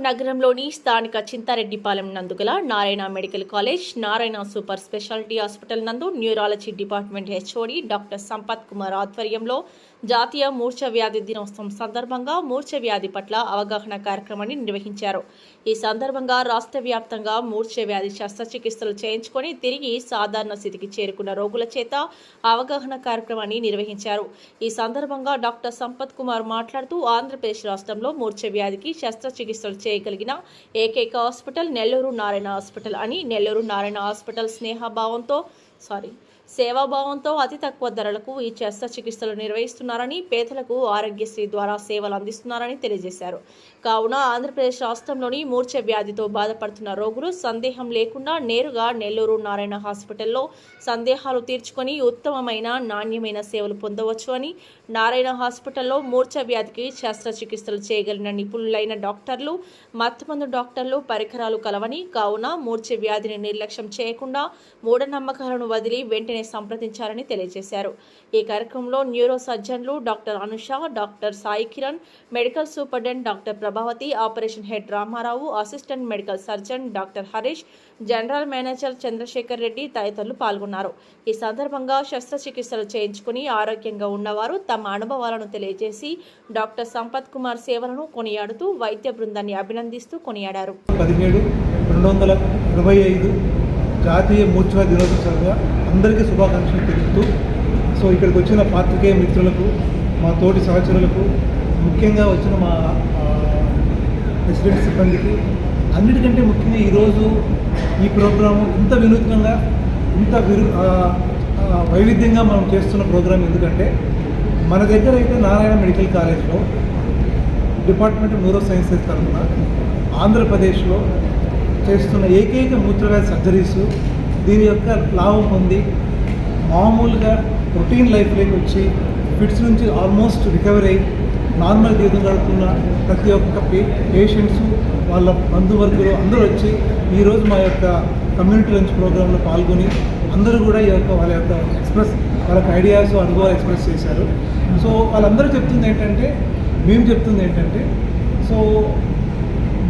నగరంలోని స్థానిక Chintareddypalem నందుగల Narayana medical college Narayana super speciality hospital నందు neurology department HOD doctor Sampath Kumar ఆధ్వర్యంలో జాతీయ మూర్ఛ వ్యాధి దినోత్సవం సందర్భంగా మూర్ఛ వ్యాధి పట్ల అవగాహన కార్యక్రమాన్ని నిర్వహించారు. ఈ సందర్భంగా రాష్ట్ర వ్యాప్తంగా మూర్ఛ వ్యాధి శస్త్రచికిత్సలు చేయించుకొని తిరిగి సాధారణ స్థితికి చేరుకున్న రోగుల చేత అవగాహన కార్యక్రమాన్ని నిర్వహించారు. ఈ సందర్భంగా డాక్టర్ సంపత్ కుమార్ మాట్లాడుతూ ఆంధ్రప్రదేశ్ రాష్ట్రంలో మూర్ఛ వ్యాధికి శస్త్రచికిత్సలు చేయగలిగిన ఏకైక హాస్పిటల్ నెల్లూరు నారాయణ హాస్పిటల్ అని నెల్లూరు నారాయణ హాస్పిటల్ స్నేహభావంతో సారీ సేవాభావంతో అతి తక్కువ ధరలకు ఈ శస్త్రచికిత్సలు చేస్తున్నారని పేదలకు ఆరోగ్యశ్రీ ద్వారా సేవలు అందిస్తున్నారని తెలియజేశారు. కావున ఆంధ్రప్రదేశ్ రాష్ట్రంలోని మూర్ఛ వ్యాధితో బాధపడుతున్న రోగులు సందేహం లేకుండా నేరుగా నెల్లూరు నారాయణ హాస్పిటల్లో సందేహాలు తీర్చుకొని ఉత్తమమైన నాణ్యమైన సేవలు పొందవచ్చు అని నారాయణ హాస్పిటల్లో మూర్ఛ వ్యాధికి శస్త్రచికిత్సలు చేయగలిగిన నిపుణులైన డాక్టర్లు మత్తుమందు డాక్టర్లు పరికరాలు కలవని కావున మూర్ఛ వ్యాధిని నిర్లక్ష్యం చేయకుండా మూఢనమ్మకాలను వదిలి వెంటనే సంప్రదించాలని తెలియజేశారు. ఈ కార్యక్రమంలో neuro సర్జన్లు doctor Anusha doctor Sai Kiran medical superintendent doctor Prabhavati operation head Ramarao assistant medical surgeon doctor Harish general manager Chandrasekhar Reddy తదితరులు పాల్గొన్నారు. ఈ సందర్భంగా శస్త్రచికిత్సలు చేయించుకుని ఆరోగ్యంగా ఉన్నవారు తమ అనుభవాలను తెలియజేసి డాక్టర్ సంపత్ కుమార్ సేవలను కొనియాడుతూ వైద్య బృందాన్ని అభినందిస్తూ కొనియాడారు. జాతీయ మూర్ఛా దినోత్సవంగా అందరికీ శుభాకాంక్షలు తెలుపుతూ సో ఇక్కడికి వచ్చిన పాత్రికేయ మిత్రులకు మా తోటి సహచరులకు ముఖ్యంగా వచ్చిన మా ప్రెసిడెంట్ సిబ్బందికి అన్నిటికంటే ముఖ్యంగా ఈరోజు ఈ ప్రోగ్రాము ఇంత వినూత్నంగా ఇంత విరు వైవిధ్యంగా మనం చేస్తున్న ప్రోగ్రాం ఎందుకంటే మన దగ్గర అయితే నారాయణ మెడికల్ కాలేజ్లో డిపార్ట్మెంట్ ఆఫ్ న్యూరో సైన్సెస్ తరఫున ఆంధ్రప్రదేశ్లో చేస్తున్న ఏకైక మూత్రవ్యాధి సర్జరీస్ దీని యొక్క లాభం పొంది మామూలుగా రొటీన్ లైఫ్లోకి వచ్చి ఫిట్స్ నుంచి ఆల్మోస్ట్ రికవర్ అయ్యి నార్మల్ జీవితం గడుపుతున్న ప్రతి ఒక్క పే పేషెంట్స్ వాళ్ళ బంధువర్గులు అందరూ వచ్చి ఈరోజు మా యొక్క కమ్యూనిటీ లంచ్ ప్రోగ్రాంలో పాల్గొని అందరూ కూడా ఈ యొక్క వాళ్ళ యొక్క ఎక్స్ప్రెస్ వాళ్ళ ఐడియాస్ అనుభవాలు ఎక్స్ప్రెస్ చేశారు. సో వాళ్ళందరూ చెప్తుంది ఏంటంటే మేము చెప్తుంది ఏంటంటే సో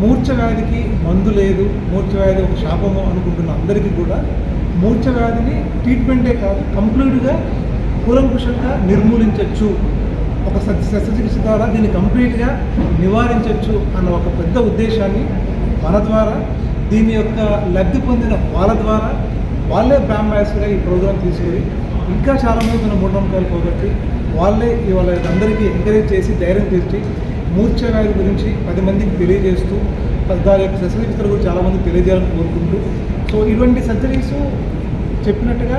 మూర్ఛ వ్యాధికి మందు లేదు మూర్ఛ వ్యాధి ఒక శాపము అనుకుంటున్న అందరికీ కూడా మూర్ఛ వ్యాధిని ట్రీట్మెంటే కాదు కంప్లీట్గా కూలంకుషంగా నిర్మూలించవచ్చు ఒక స- శస్త్రచికిత్స ద్వారా దీన్ని కంప్లీట్గా నివారించవచ్చు అన్న ఒక పెద్ద ఉద్దేశాన్ని మన ద్వారా దీని యొక్క లబ్ధి పొందిన వాళ్ళ ద్వారా వాళ్ళే బ్రాంబాసిడర్గా ఈ ప్రోగ్రాం తీసుకొని ఇంకా చాలామంది మన మూఢనమ్మకాలు పోగొట్టి వాళ్ళే ఇవాళ అందరికీ ఎంకరేజ్ చేసి ధైర్యం తెచ్చి మూర్ఛ వ్యాధి గురించి పది మందికి తెలియజేస్తూ దాని యొక్క శస్త్రచికిత్సలు కూడా చాలామంది తెలియజేయాలని కోరుకుంటూ. సో ఇటువంటి సర్జరీస్ చెప్పినట్టుగా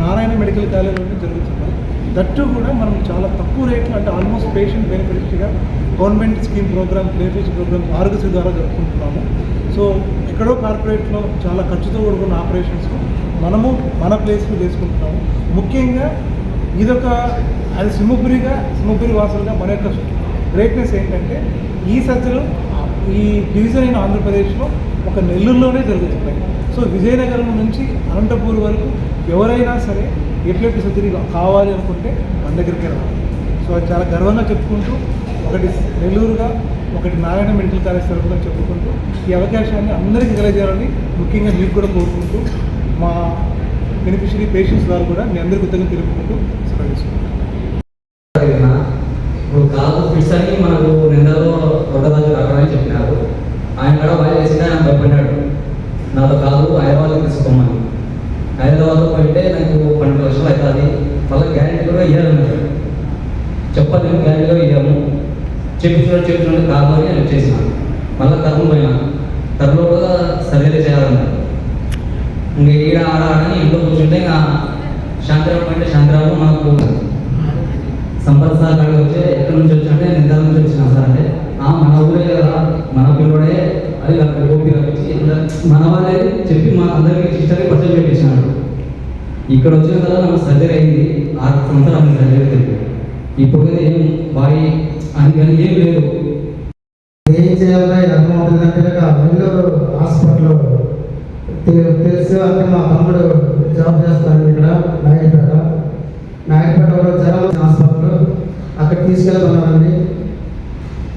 నారాయణ మెడికల్ కాలేజీలో జరుగుతున్నాయి దట్టు కూడా మనం చాలా తక్కువ రేట్లు అంటే ఆల్మోస్ట్ పేషెంట్ బెనిఫిట్గా గవర్నమెంట్ స్కీమ్ ప్రోగ్రామ్ ప్లేఫీస్ ప్రోగ్రామ్ ఆరోగ్యశ్రీ ద్వారా జరుపుకుంటున్నాము. సో ఎక్కడో కార్పొరేట్లో చాలా ఖర్చుతో కూడుకున్న ఆపరేషన్స్ మనము మన ప్లేస్లో చేసుకుంటున్నాము. ముఖ్యంగా ఇదొక అది సింహపురిగా సింహపురి వాసులుగా మన యొక్క గ్రేట్నెస్ ఏంటంటే ఈ సజ్జలు ఈ డివిజన్ అయిన ఆంధ్రప్రదేశ్లో ఒక నెల్లూరులోనే జరుగుతున్నాయి సో విజయనగరం నుంచి అనంతపూర్ వరకు ఎవరైనా సరే ఎట్లెట్లు సర్జరీ కావాలి అనుకుంటే మన దగ్గరికి రావాలి. సో అది చాలా గర్వంగా చెప్పుకుంటూ ఒకటి నెల్లూరుగా ఒకటి నారాయణ మెడికల్ కాలేజ్ తరఫున చెప్పుకుంటూ ఈ అవకాశాన్ని అందరికీ తెలియజేయాలని ముఖ్యంగా మీకు కూడా కోరుకుంటూ మా బెనిఫిషరీ పేషెంట్స్ ద్వారా కూడా మీ అందరికీ కృతజ్ఞత తెలుపుకుంటూ సెలవు తీసుకుంటాం చేసిన. మళ్ళీ కర్మ పోయినా. కర్మలో కూడా సర్వేలు చేయాలన్నారు ఇంకా ఈడ ఆడ ఆడని ఇంట్లో కూర్చుంటే ఇంకా శాంతిరావు అంటే శాంతిరావు మాకు సంపత్ సార్ అక్కడ వచ్చి ఎక్కడి నుంచి వచ్చాడంటే నిద్ర నుంచి వచ్చిన సార్ అంటే ఆ మన ఊరే కదా మన పిల్లడే అది గోపి రప్పించి మన వాళ్ళే చెప్పి మా అందరికి సిస్టర్కి పరిచయం చేయించినాడు ఇక్కడ వచ్చిన తర్వాత నాకు సర్జరీ అయింది. ఆరు సంవత్సరాలు సర్జరీ ఇప్పుడు ఏం బాయ్ అని కానీ ఏం లేదు. ఏం చేయాలో అర్థమవుతుందంటే నెల్లూరు హాస్పిటల్ తె- తెలుసు అంటే మా తమ్ముడు జాబ్ చేస్తాను ఇక్కడ నాయకపేట నాయకపేటలో జనం హాస్పిటల్ అక్కడ తీసుకెళ్తున్నానండి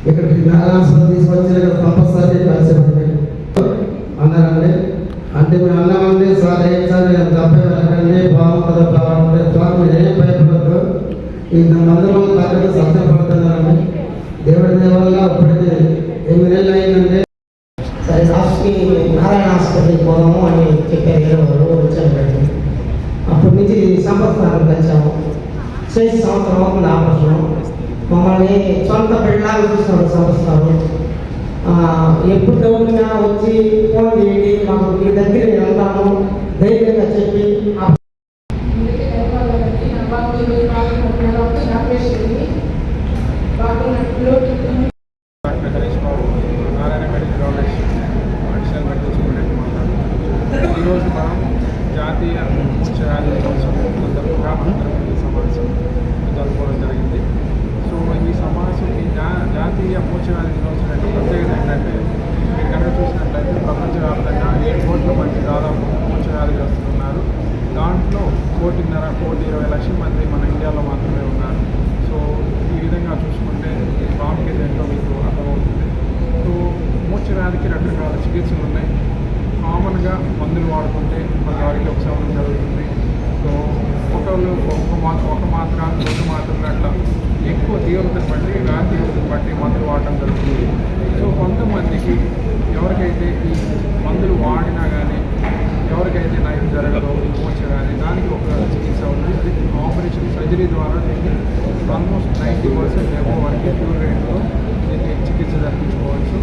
ఇక్కడ నా నారాయణ తీసుకొచ్చి ఇక్కడ కంపల్సరీ కలిసి అన్నారండి. అంటే మేము అన్నామండి సార్ ఏం సార్ నేను తప్పే వెళ్ళకండి బాగుంటుందో బాగుంటుంది సార్ మీరు ఏం భయపడద్దు. ఈ మందులు తగ్గట్టు సత్యపడుతున్నారండి దేవుడి దేవల్ల ఇప్పటికి ఎనిమిది నెలలు అయిందండి సరే లాస్ట్కి నారాయణ హాస్పిటల్కి పోదాము అని చెప్పారు వేరే వాళ్ళు వచ్చాను బయటికి అప్పటి నుంచి సంపత్కారం కలిసాము చేసి సంవత్సరం అవుతుంది ఆపరేషన్ మమ్మల్ని సొంత బిడ్డలాగా చూస్తున్నారు సంవత్సరాలు ఎప్పుడు డౌట్ ఉన్నా వచ్చి ఫోన్ చేయండి మాకు మీ దగ్గర నేను వెళ్తాను ధైర్యంగా చెప్పి ఆ అందుకే ధన్యవాదాలండి నా బాబు ఈరోజు బాగుంటున్నారు అప్పుడు నా పేషెంట్ని బాగున్నట్లు doctor Harish Babu Narayana medical college additional medical student మాట్లాడుతున్నాను ఈరోజు మనం జాతీయ మూర్ఛ వ్యాధి దినోత్సవం సందర్భంగా అందరం ఈ సమావేశం జరుపుకోవడం జరిగింది సో ఈ సమావేశం ఈ జా జాతీయ మూర్ఛ దినోత్సవం యొక్క ప్రత్యేకత ఏంటంటే మీరు కనుక చూసినట్లయితే ప్రపంచవ్యాప్తంగా ఏడు కోట్ల మంది దాదాపు మూర్ఛ వ్యాధిగ్రస్తులు ఉన్నారు దాంట్లో కోటిన్నర కోటి ఇరవై లక్షల మంది మన ఇండియాలో మాత్రమే ఉన్నారు. సో ఈ విధంగా చూసుకుంటే ఈ ప్రాముఖ్యత ఏంటో మీకు అర్థమవుతుంది. సో మూర్ఛ వ్యాధికి రకరకాల చికిత్సలు ఉన్నాయి. కామన్గా మందులు వాడుకుంటే మన వారికి ఉపశమనం జరుగుతుంది. సో ఒకళ్ళు ఒక మాత్ర ఒక మాత్ర రెండు మాత్రలు అట్లా ఎక్కువ తీవ్రతను బట్టి వ్యాధి తీవ్రతను బట్టి మందులు వాడటం జరుగుతుంది. సో కొంతమందికి ఎవరికైతే ఈ మందులు వాడినా కానీ ఎవరికైతే నయం జరగదో మూర్ఛ కానీ దానికి ఒక చికిత్స ఉంది అది ఆపరేషన్ సర్జరీ ద్వారా దీన్ని ఆల్మోస్ట్ నైంటీ పర్సెంట్ ఏమో వరకు క్యూర్ రేట్లో దీన్ని చికిత్స జరిపించుకోవచ్చు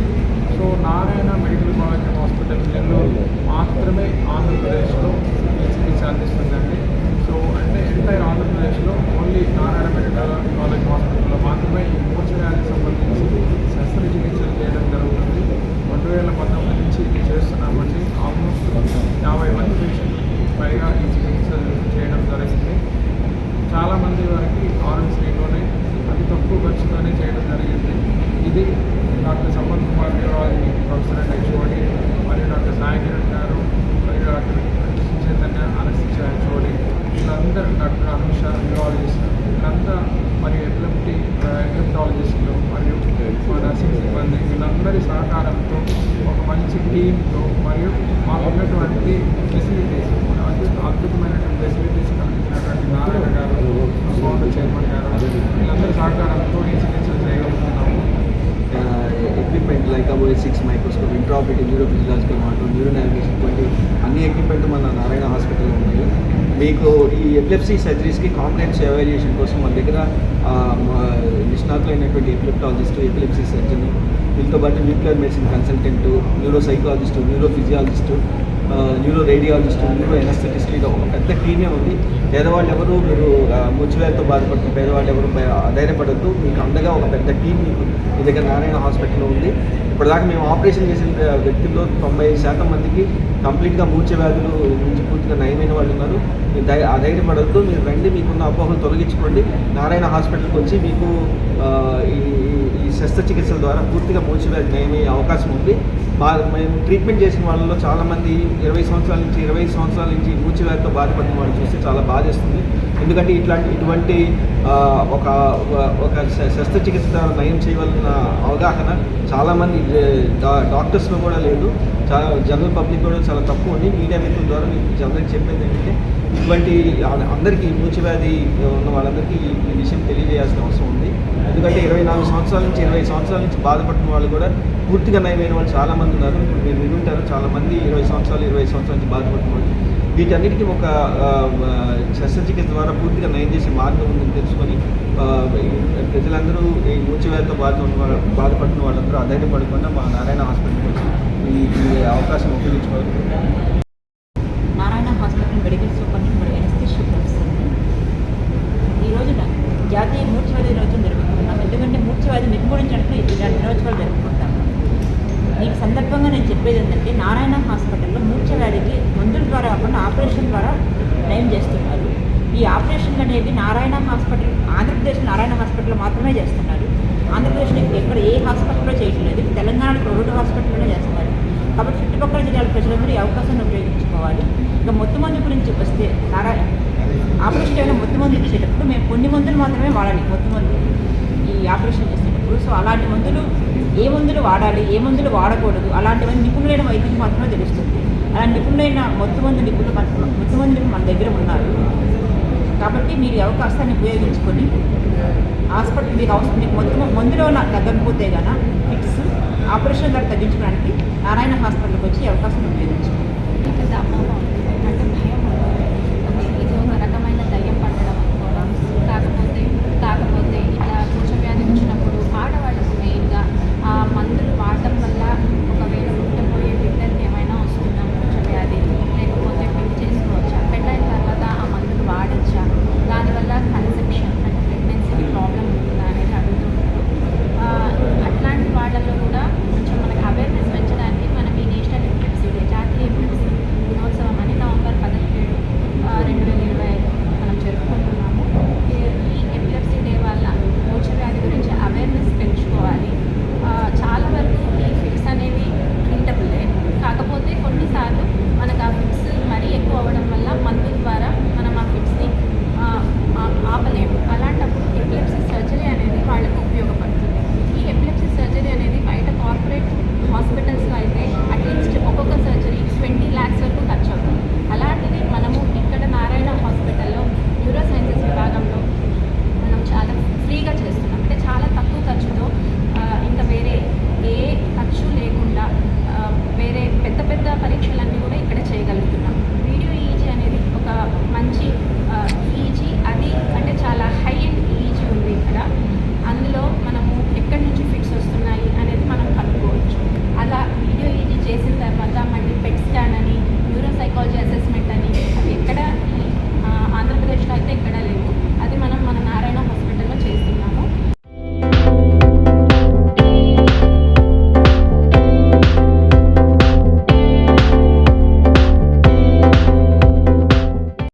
so Narayana medical college and hospital Nellore మాత్రమే ఆంధ్రప్రదేశ్లో ఈ చికిత్స అందిస్తుందండి సో అంటే ఎంటైర్ ఆంధ్రప్రదేశ్లో ఓన్లీ నారాయణ మెడికల్ కాలేజ్ హాస్పిటల్లో మాత్రమే ఈ మూర్ఛ వ్యాధికి సంబంధించి శస్త్రచికిత్సలు చేయడం జరుగుతుంది రెండు వేల పంతొమ్మిది నుంచి ఇది చేస్తున్నామండి ఆల్మోస్ట్ యాభై మంది పేషెంట్లకి పైగా ఈ చికిత్సలు చేయడం జరుగుతుంది చాలామంది వారికి ఆరోగ్యశ్రీలోనే అతి తక్కువ ఖర్చుతోనే చేయడం జరిగింది ఇది doctor Sampath Kumar neurology professor and HOD మరియు డాక్టర్ సాయి కిరణ్ గారు మరియు డాక్టర్ చైతన్య అనస్థిషియా హెచ్ఓడి వీళ్ళందరూ డాక్టర్ అనుష న్యూరాలజిస్ట్ వీళ్ళంతా మరియు ఎపిలెప్టీ ఎపిలెప్టాలజిస్టులు మరియు మా నర్సింగ్ సిబ్బంది అందరి సహకారంతో ఒక మంచి టీంతో మరియు మాకు ఉన్నటువంటి ఫెసిలిటీస్ అద్భుతమైనటువంటి ఫెసిలిటీస్ కల్పించినటువంటి నారాయణ గారు బోర్డు చైర్మన్ గారు వీళ్ళందరి సహకారంతో ఈ చికిత్సలు చేయగలుగుతున్నాము. Equipment like above six microscope intraop neuro physiological monitor neuro navigation వంటి అన్ని ఎక్విప్మెంట్ మన నారాయణ హాస్పిటల్లో ఉన్నాయి. మీకు ఈ ఎపిలెప్సీ సర్జరీస్కి కాంప్లెక్స్ ఎవాల్యుయేషన్ కోసం మన దగ్గర మా నిష్ణాతులైనటువంటి ఎపిలెప్టాలజిస్ట్ ఎపిలెప్సీ సర్జన్ వీళ్ళతో పాటు nuclear medicine consultant neuro psychologist neuro physiologist neuro radiologist neuro anaesthetist ఇలా ఒక పెద్ద టీమే ఉంది. పేదవాళ్ళు ఎవరు మీరు ముచ్చివేలతో బాధపడుతున్న పేదవాళ్ళు ఎవరు ధైర్యపడద్దు మీకు అండగా ఒక పెద్ద టీం మీకు మీ దగ్గర నారాయణ హాస్పిటల్లో ఉంది. ఇప్పటిదాకా మేము ఆపరేషన్ చేసిన వ్యక్తుల్లో తొంభై శాతం మందికి కంప్లీట్గా మూర్చ వ్యాధులు నుంచి పూర్తిగా నయమైన వాళ్ళు ఉన్నారు. మీరు ధై అధైర్యపడద్దు. మీరు రండి మీకున్న అపోహలు తొలగించుకోండి. నారాయణ హాస్పిటల్కి వచ్చి మీకు ఈ శస్త్రచికిత్సల ద్వారా పూర్తిగా మూర్ఛ అవకాశం ఉంది. మా మేము ట్రీట్మెంట్ చేసిన వాళ్ళలో చాలామంది ఇరవై సంవత్సరాల నుంచి ఇరవై సంవత్సరాల నుంచి మూర్ఛ బాధపడిన వాళ్ళు చూస్తే చాలా బాధేస్తుంది. ఎందుకంటే ఇట్లాంటి ఇటువంటి ఒక ఒక శ- శస్త్రచికిత్స ద్వారా నయం చేయవలసిన అవగాహన చాలామంది డా- డాక్టర్స్లో కూడా లేదు. చాలా జనరల్ పబ్లిక్ కూడా చాలా తక్కువ ఉంది. మీడియా మిత్రుల ద్వారా మీకు జనరల్కి చెప్పేది ఏంటంటే ఇటువంటి అందరికీ మూచివ్యాధి వ్యాధి ఉన్న వాళ్ళందరికీ ఈ విషయం తెలియజేయాల్సిన అవసరం ఉంది. ఎందుకంటే ఇరవై నాలుగు సంవత్సరాల నుంచి ఇరవై సంవత్సరాల నుంచి బాధపడుతున్న వాళ్ళు కూడా పూర్తిగా నయమైన వాళ్ళు చాలామంది ఉన్నారు. ఇప్పుడు మీరు వినుంటారు చాలామంది ఇరవై సంవత్సరాలు ఇరవై సంవత్సరాల నుంచి బాధపడుతున్న వాళ్ళు. వీటన్నిటికీ ఒక శస్త్రచికిత్స ద్వారా పూర్తిగా నయం చేసే మార్గం ఉందని తెలుసుకొని ప్రజలందరూ ఈ మూచివ్యాధితో బాధ ఉన్న వాళ్ళ- బాధపడుతున్న వాళ్ళందరూ అధైర్యపడకుండా మా నారాయణ హాస్పిటల్కి వచ్చి ఈ అవకాశం ఉపయోగించుకోవాలి నారాయణ హాస్పిటల్ మెడికల్ సూపరింటెండెంట్ మరియు ఎనస్థిషియా ప్రొఫెసర్ ఈ రోజున జాతీయ రోజు దినోత్సవం జరుపుకుంటున్నాం ఎందుకంటే మూర్ఛవ్యాధి నిర్మూలించడానికి ఇలాంటి దినోత్సవాలు జరుపుకుంటాం ఈ సందర్భంగా నేను చెప్పేది ఏంటంటే నారాయణ హాస్పిటల్లో మూర్ఛవ్యాధికి మందుల ద్వారా కాకుండా ఆపరేషన్ ద్వారా నయం చేస్తున్నారు. ఈ ఆపరేషన్లు అనేవి నారాయణ హాస్పిటల్ ఆంధ్రప్రదేశ్ నారాయణ హాస్పిటల్లో మాత్రమే చేస్తున్నారు. ఆంధ్రప్రదేశ్లో ఎక్కడ ఏ హాస్పిటల్లో చేయట్లేదు. తెలంగాణలో రెండు హాస్పిటల్లోనే చేస్తున్నారు. కాబట్టి చుట్టుపక్కల జిల్లాల ప్రజలందరూ ఈ అవకాశాన్ని ఉపయోగించుకోవాలి. ఇక మొత్తం మంది గురించి వస్తే నారాయణ ఆపరేషన్ టైంలో మొత్తం మందు ఇచ్చేటప్పుడు మేము కొన్ని మందులు మాత్రమే వాడాలి మొత్తం మందు. ఈ ఆపరేషన్ చేసేటప్పుడు. సో అలాంటి మందులు ఏ మందులు వాడాలి ఏ మందులు వాడకూడదు అలాంటివన్నీ నిపుణులైన వైద్యులు మాత్రమే తెలుస్తుంది. అలాంటి నిపుణులైన మొత్తం మందు నిపుణులు మన మొత్తం మంది నిపుణులు మన దగ్గర ఉన్నారు. కాబట్టి మీరు ఈ అవకాశాన్ని ఉపయోగించుకొని హాస్పిటల్ మీకు అవసరం మీకు మొత్తం మందులో తగ్గకపోతే కనుక ఫిక్స్ ఆపరేషన్ ద్వారా తగ్గించుకోవడానికి నారాయణ హాస్పిటల్కి వచ్చి ఈ అవకాశం ఉపయోగించుకోండి.